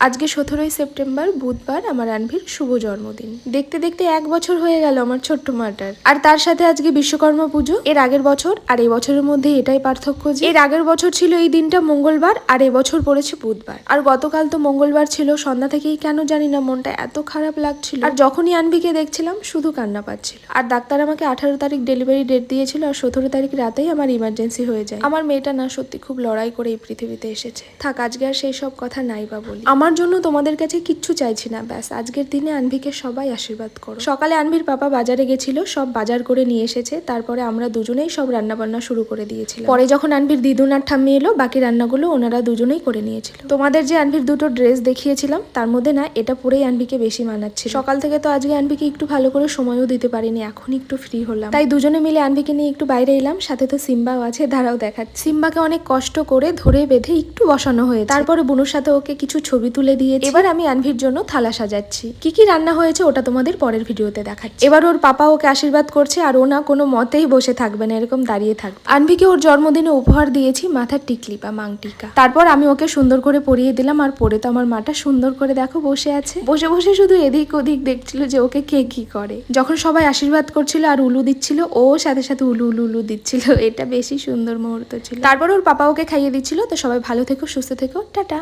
আজকে সতেরোই সেপ্টেম্বর, বুধবার আমার আনভির শুভ জন্মদিন। দেখতে দেখতে এক বছর হয়ে গেল আমার ছোট্ট মাটার। আর তার সাথে আজকে বিশ্বকর্মা পুজো, এর আগের বছর আর এই বছরের মধ্যে এটাই পার্থক্য যে, এর আগের বছর ছিল এই দিনটা মঙ্গলবার আর এবছর পড়েছে বুধবার। আর গতকাল তো মঙ্গলবার ছিল, সন্ধ্যা থেকেই কেন জানি না মনটা এত খারাপ লাগছিল। আর যখনই আনভিকে দেখছিলাম, শুধু কান্না পাচ্ছিল। আর ডাক্তার আমাকে আঠারো তারিখ ডেলিভারি ডেট দিয়েছিল আর সতেরো তারিখ রাতেই আমার ইমার্জেন্সি হয়ে যায়। আমার মেয়েটা না সত্যি খুব লড়াই করে এই পৃথিবীতে এসেছে। থাক, আজকে আর সেই সব কথা নাই বা বলি। আমার জন্য তোমাদের কাছে কিচ্ছু চাইছি না, ব্যাস। আজকের দিনে আনভিকে সবাই আশীর্বাদ করো। সকালে আনভির পাপা বাজারে গেছিল, সব বাজার করে নিয়ে এসেছে। তারপরে আমরা দুজনেই সব রান্না বান্না শুরু করে দিয়েছিলাম। পরে যখন আনভির দিদুন আর ঠাম্মি এলো, বাকি রান্নাগুলো ওনারা দুজনেই করে নিয়েছিল। তোমাদের যে আনভির দুটো ড্রেস দেখিয়েছিলাম, তার মধ্যে না, এটা পরেই আনভিকে বেশি মানাচ্ছে সকাল থেকে তো আজকে আনভিকে একটু ভালো করে সময়ও দিতে পারিনি, এখন একটু ফ্রি হলাম। তাই দুজনে মিলে আনভিকে নিয়ে একটু বাইরে এলাম, সাথে তো সিম্বাও আছে ধারাও দেখাচ্ছে। সিম্বাকে অনেক কষ্ট করে ধরে বেঁধে একটু বসানো হয়েছে। তারপরে বুনুর সাথে ওকে কিছু ছবি তুলে দিয়েছি। এবার আমি আনভির জন্য থালা সাজাচ্ছি। কি কি রান্না হয়েছে ওটা তোমাদের পরের ভিডিওতে দেখাচ্ছি। এবার ওর পাপা ওকে আশীর্বাদ করছে আর ও না কোনো মতেই বসে থাকবে না এরকম দাঁড়িয়ে থাকবে। আনভিকে ওর জন্মদিনে উপহার দিয়েছি মাথার টিকলি বা মাংটিকা। তারপর আমি ওকে সুন্দর করে পরিয়ে দিলাম আর পরে তো আমার মাটা সুন্দর করে দেখো বসে আছে। বসে বসে শুধু এদিক ওদিক দেখছিল যে ওকে কে কি করে। যখন সবাই আশীর্বাদ করছিল আর উলু দিচ্ছিল ও সাথে সাথে উলু উলু উলু দিচ্ছিল। এটা বেশি সুন্দর মুহূর্ত ছিল। তারপর ওর পাপা ওকে খাইয়ে দিচ্ছিল। তো সবাই ভালো থেকো সুস্থ থেকো টাটা।